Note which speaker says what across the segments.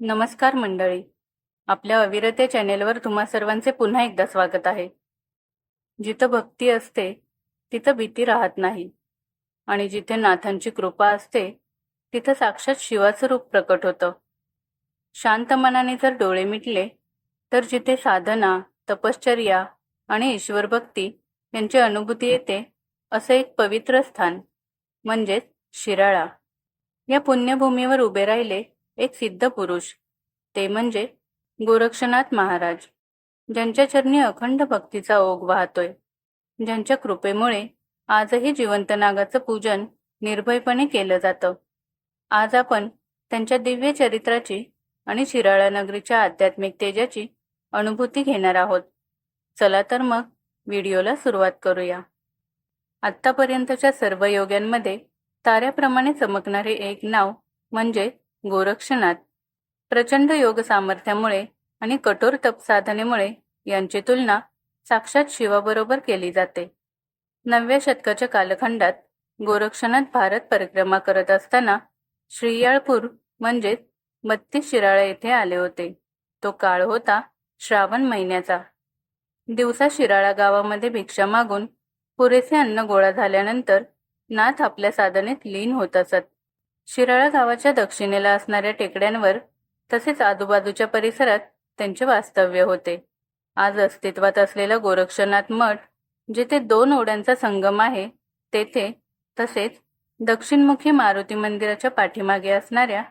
Speaker 1: नमस्कार मंडळी. आपल्या अविरते चॅनेलवर तुम्हा सर्वांचे पुन्हा एकदा स्वागत आहे. जिथं भक्ती असते तिथं भीती राहत नाही. आणि जिथे नाथांची कृपा असते तिथं साक्षात शिवाचं रूप प्रकट होतं. शांत मनाने जर डोळे मिटले तर जिथे साधना तपश्चर्या आणि ईश्वरभक्ती यांची अनुभूती येते असं एक पवित्र स्थान म्हणजेच शिराळा. या पुण्यभूमीवर उभे राहिले एक सिद्ध पुरुष. ते म्हणजे गोरक्षनाथ महाराज. ज्यांच्या चरणी अखंड भक्तीचा ओघ वाहतोय. ज्यांच्या कृपेमुळे आजही जिवंत नागाचं पूजन निर्भयपणे केलं जातं. आज आपण त्यांच्या दिव्य चरित्राची आणि शिराळा नगरीच्या आध्यात्मिक तेजाची अनुभूती घेणार आहोत. चला तर मग व्हिडिओला सुरुवात करूया. आत्तापर्यंतच्या सर्व योग्यांमध्ये ताऱ्याप्रमाणे चमकणारे एक नाव म्हणजे गोरक्षनाथ प्रचंड योग सामर्थ्यामुळे आणि कठोर तप साधनेमुळे यांची तुलना साक्षात शिवाबरोबर केली जाते. नवव्या शतकाच्या कालखंडात गोरक्षनाथ भारत परिक्रमा करत असताना श्रीयाळपूर म्हणजेच बत्तीस शिराळा येथे आले होते. तो काळ होता श्रावण महिन्याचा. दिवसा शिराळा गावामध्ये भिक्षा मागून पुरेसे अन्न गोळा झाल्यानंतर नाथ आपल्या साधनेत लीन होत असत. शिराळा गावाच्या दक्षिणेला असणाऱ्या टेकड्यांवर तसेच आजूबाजूच्या परिसरात त्यांचे वास्तव्य होते. आज अस्तित्वात असलेला गोरक्षनाथ मठ जिथे दोन ओढ्यांचा संगम आहे तेथे तसेच दक्षिणमुखी मारुती मंदिराच्या पाठीमागे असणाऱ्या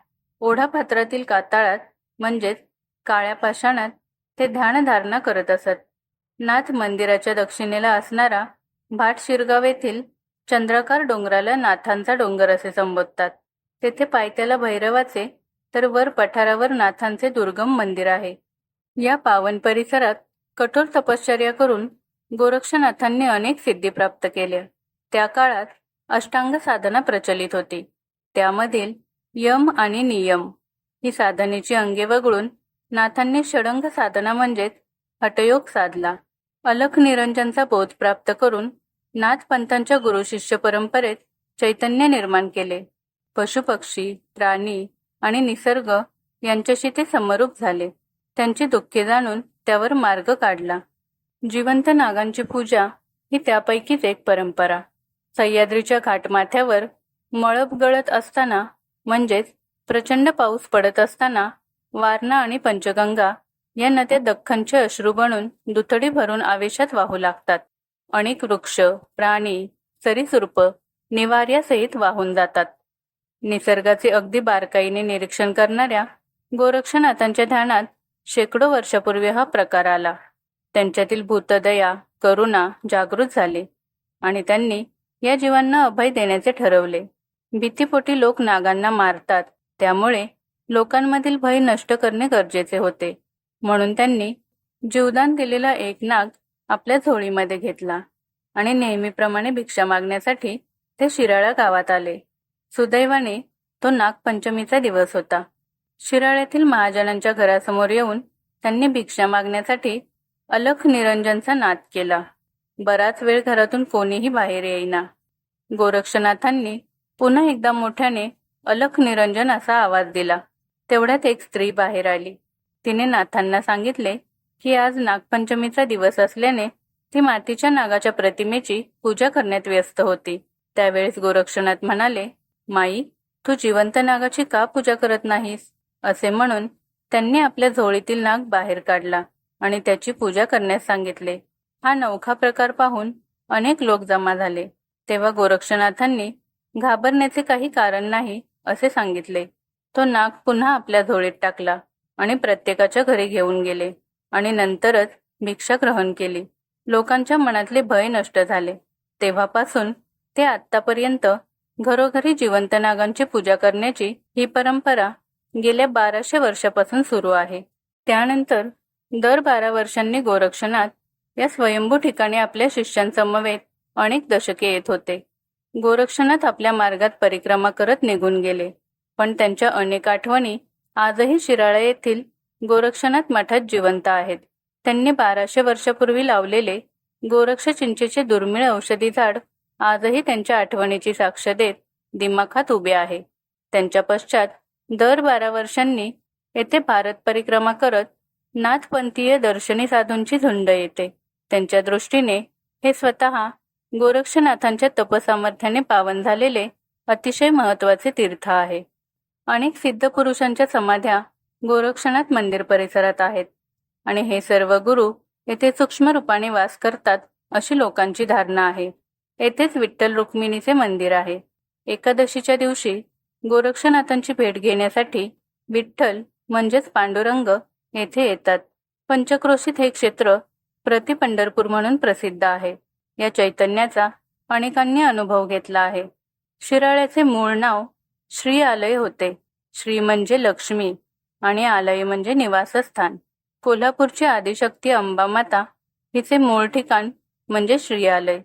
Speaker 1: ओढापात्रातील काताळात म्हणजेच काळ्या पाषाणात ते ध्यानधारणा करत असत. नाथ मंदिराच्या दक्षिणेला असणारा भाट शिरगाव येथील चंद्रकार डोंगराला नाथांचा डोंगर असे संबोधतात. तेथे पायथ्याला भैरवाचे तर वर पठारावर नाथांचे दुर्गम मंदिर आहे. या पावन परिसरात कठोर तपश्चर्या करून गोरक्षनाथांनी अनेक सिद्धी प्राप्त केल्या. त्या काळात अष्टांग साधना प्रचलित होती. त्यामधील यम आणि नियम ही साधनेची अंगे वगळून नाथांनी षडंग साधना म्हणजेच हटयोग साधला. अलख निरंजनचा बोध प्राप्त करून नाथपंथांच्या गुरुशिष्य गुरु शिष्य परंपरेत चैतन्य निर्माण केले. पशुपक्षी प्राणी आणि निसर्ग यांच्याशी ते समरूप झाले. त्यांची दुःखे जाणून त्यावर मार्ग काढला. जिवंत नागांची पूजा ही त्यापैकीच एक परंपरा. सह्याद्रीच्या घाटमाथ्यावर मळब गळत असताना म्हणजेच प्रचंड पाऊस पडत असताना वारणा आणि पंचगंगा या नद्या दख्खनचे अश्रू बनून दुथडी भरून आवेशात वाहू लागतात. अनेक वृक्ष प्राणी सरीसृप निवार्यासहित वाहून जातात. निसर्गाचे अगदी बारकाईने निरीक्षण करणाऱ्या गोरक्षनाथांच्या ध्यानात शेकडो वर्षापूर्वी हा प्रकार आला. त्यांच्यातील भूतदया करुणा जागृत झाले आणि त्यांनी या जीवांना अभय देण्याचे ठरवले. भीतीपोटी लोक नागांना मारतात त्यामुळे लोकांमधील भय नष्ट करणे गरजेचे होते. म्हणून त्यांनी जीवदान दिलेला एक नाग आपल्या झोळीमध्ये घेतला आणि नेहमीप्रमाणे भिक्षा मागण्यासाठी ते शिराळा गावात आले. सुदैवाने तो नागपंचमीचा दिवस होता. शिराळ्यातील महाजनांच्या घरासमोर येऊन त्यांनी भिक्षा मागण्यासाठी अलख निरंजनचा नाद केला. बराच वेळ घरातून कोणीही बाहेर येईना. गोरक्षनाथांनी पुन्हा एकदा मोठ्याने अलख निरंजन असा आवाज दिला. तेवढ्यात एक स्त्री बाहेर आली. तिने नाथांना सांगितले की आज नागपंचमीचा दिवस असल्याने ती मातीच्या नागाच्या प्रतिमेची पूजा करण्यात व्यस्त होती. त्यावेळेस गोरक्षनाथ म्हणाले माई तू जिवंत नागाची का पूजा करत नाहीस? असे म्हणून त्यांनी आपल्या झोळीतील नाग बाहेर काढला आणि त्याची पूजा करण्यास सांगितले. हा नवखा प्रकार पाहून अनेक लोक जमा झाले. तेव्हा गोरक्षनाथांनी घाबरण्याचे काही कारण नाही असे सांगितले. तो नाग पुन्हा आपल्या झोळीत टाकला आणि प्रत्येकाच्या घरी घेऊन गेले आणि नंतरच भिक्षा ग्रहण केली. लोकांच्या मनातले भय नष्ट झाले. तेव्हापासून ते आतापर्यंत घरोघरी जिवंत नागांची पूजा करण्याची ही परंपरा गेल्या बाराशे वर्षापासून सुरू आहे. त्यानंतर दर बारा वर्षांनी गोरक्षनाथ या स्वयंभू ठिकाणी आपल्या शिष्यांसमवेत अनेक दशके येत होते. गोरक्षनाथ आपल्या मार्गात परिक्रमा करत निघून गेले. पण त्यांच्या अनेक आठवणी आजही शिराळा येथील गोरक्षनाथ मठात जिवंत आहेत. त्यांनी बाराशे वर्षापूर्वी लावलेले गोरक्ष चिंचेचे दुर्मिळ औषधी झाड आजही त्यांच्या आठवणीची साक्ष देत दिमाखात उभे आहे. त्यांच्या पश्चात दर बारा वर्षांनी येथे भारत परिक्रमा करत नाथपंथीय दर्शनी साधूंची झुंड येते. त्यांच्या दृष्टीने हे स्वतः गोरक्षनाथांच्या तपसामर्थ्याने पावन झालेले अतिशय महत्त्वाचे तीर्थ आहे. अनेक सिद्ध पुरुषांच्या समाध्या गोरक्षनाथ मंदिर परिसरात आहेत आणि हे सर्व गुरु येथे सूक्ष्म रूपाने वास करतात अशी लोकांची धारणा आहे. येथेच विठ्ठल रुक्मिणीचे मंदिर आहे. एकादशीच्या दिवशी गोरक्षनाथांची भेट घेण्यासाठी विठ्ठल म्हणजेच पांडुरंग येथे येतात. पंचक्रोशीत हे क्षेत्र प्रति पंढरपूर म्हणून प्रसिद्ध आहे. या चैतन्याचा अनेकांनी अनुभव घेतला आहे. शिराळ्याचे मूळ नाव श्री आलय होते. श्री म्हणजे लक्ष्मी आणि आलय म्हणजे निवासस्थान. कोल्हापूरची आदिशक्ती अंबामाता हिचे मूळ ठिकाण म्हणजे श्रीआलय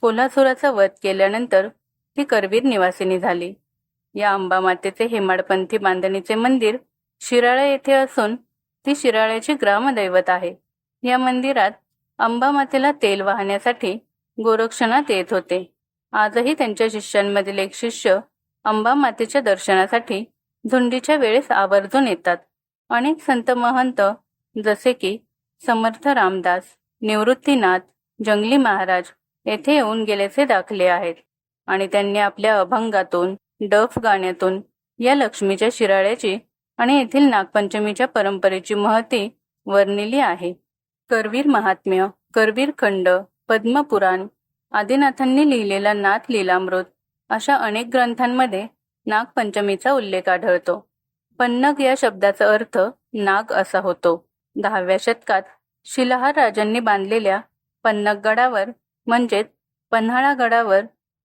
Speaker 1: कोल्हासुराचा वध केल्यानंतर ती करवीर निवासिनी झाली. या अंबामातेचे हेमाडपंथी बांधणीचे मंदिर शिराळा येथे असून ती शिराळ्याची ग्रामदैवत आहे. या मंदिरात अंबामातेला तेल वाहण्यासाठी गोरक्षणात येत होते. आजही त्यांच्या शिष्यांमधील एक शिष्य अंबामातेच्या दर्शनासाठी झुंडीच्या वेळेस आवर्जून येतात. अनेक संत महंत जसे की समर्थ रामदास निवृत्तीनाथ जंगली महाराज येथे येऊन गेल्याचे दाखले आहेत. आणि त्यांनी आपल्या अभंगातून डफ गाण्यातून या लक्ष्मीच्या शिराळ्याची आणि येथील नागपंचमीच्या परंपरेची महती वर्णिली आहे. करवीर महात्म्य करवीर खंड पद्मपुराण आदिनाथांनी लिहिलेला नाथ लीलामृत अशा अनेक ग्रंथांमध्ये नागपंचमीचा उल्लेख आढळतो. पन्नग या शब्दाचा अर्थ नाग असा होतो. दहाव्या शतकात शिलाहार राजांनी बांधलेल्या पन्नग गडावर म्हणजेच पन्हाळा गडावर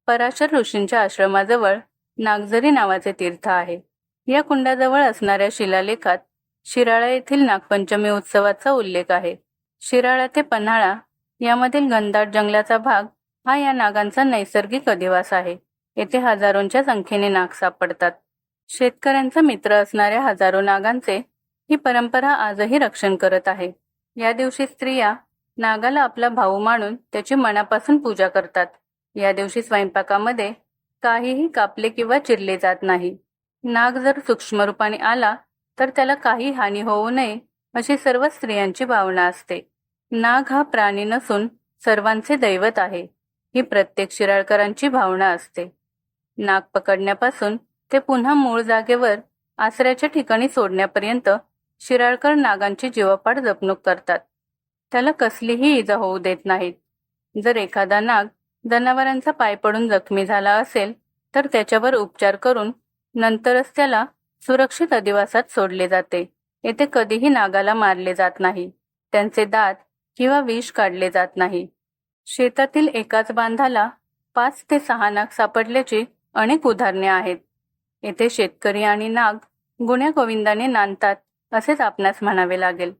Speaker 1: पराशर ऋषींच्या आश्रमाजवळ नागझरी नावाचे तीर्थ आहे. या कुंडाजवळ असणाऱ्या शिलालेखात शिराळा येथील नागपंचमी उत्सवाचा उल्लेख आहे. शिराळा ते पन्हाळा यामधील घनदाट जंगलाचा भाग हा या नागांचा नैसर्गिक अधिवास आहे. येथे हजारोंच्या संख्येने नाग सापडतात. शेतकऱ्यांचा मित्र असणाऱ्या हजारो नागांचे ही परंपरा आजही रक्षण करत आहे. या दिवशी स्त्रिया नागाला आपला भाऊ मानून त्याची मनापासून पूजा करतात. या दिवशी स्वयंपाकामध्ये काहीही कापले किंवा चिरले जात नाही. नाग जर सूक्ष्म रूपाने आला तर त्याला काही हानी होऊ नये अशी सर्व स्त्रियांची भावना असते. नाग हा प्राणी नसून सर्वांचे दैवत आहे ही प्रत्येक शिराळकरांची भावना असते. नाग पकडण्यापासून ते पुन्हा मूळ जागेवर आसऱ्याच्या ठिकाणी सोडण्यापर्यंत शिराळकर नागांची जीवापाड जपणूक करतात. त्याला कसलीही इजा होऊ देत नाहीत. जर एखादा नाग जनावरांचा पाय पडून जखमी झाला असेल तर त्याच्यावर उपचार करून नंतरच त्याला सुरक्षित अधिवासात सोडले जाते. येथे कधीही नागाला मारले जात नाही. त्यांचे दात किंवा विष काढले जात नाही. शेतातील एकाच बांधाला पाच ते सहा नाग सापडल्याची अनेक उदाहरणे आहेत. येथे शेतकरी आणि नाग गुण्या गोविंदाने नांदतात असेच आपणास म्हणावे लागेल.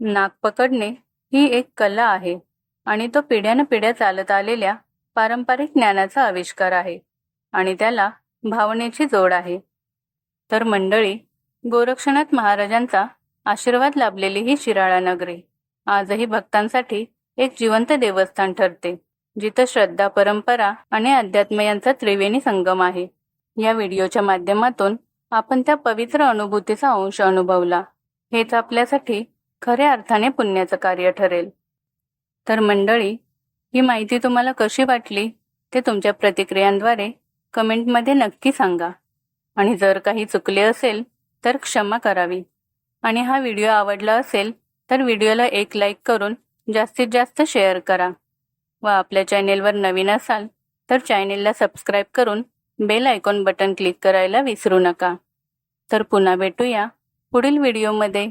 Speaker 1: नाग पकडणे ही एक कला आहे आणि तो पिढ्यान पिढ्या चालत आलेल्या पारंपरिक ज्ञानाचा आविष्कार आहे आणि त्याला भावनेची जोड आहे. तर मंडळी गोरक्षनाथ महाराजांचा आशीर्वाद लाभलेली ही शिराळा नगरी आजही भक्तांसाठी एक जिवंत देवस्थान ठरते जिथं श्रद्धा परंपरा आणि अध्यात्म यांचा त्रिवेणी संगम आहे. या व्हिडिओच्या माध्यमातून आपण त्या पवित्र अनुभूतीचा अंश अनुभवला. हेच आपल्यासाठी खऱ्या अर्थाने पुण्याचं कार्य ठरेल. तर मंडळी ही माहिती तुम्हाला कशी वाटली ते तुमच्या प्रतिक्रियांद्वारे कमेंटमध्ये नक्की सांगा. आणि जर काही चुकले असेल तर क्षमा करावी. आणि हा व्हिडिओ आवडला असेल तर व्हिडिओला एक लाईक करून जास्तीत जास्त शेअर करा. व आपल्या चॅनेलवर नवीन असाल तर चॅनेलला सबस्क्राईब करून बेल आयकॉन बटन क्लिक करायला विसरू नका. तर पुन्हा भेटूया पुढील व्हिडिओमध्ये.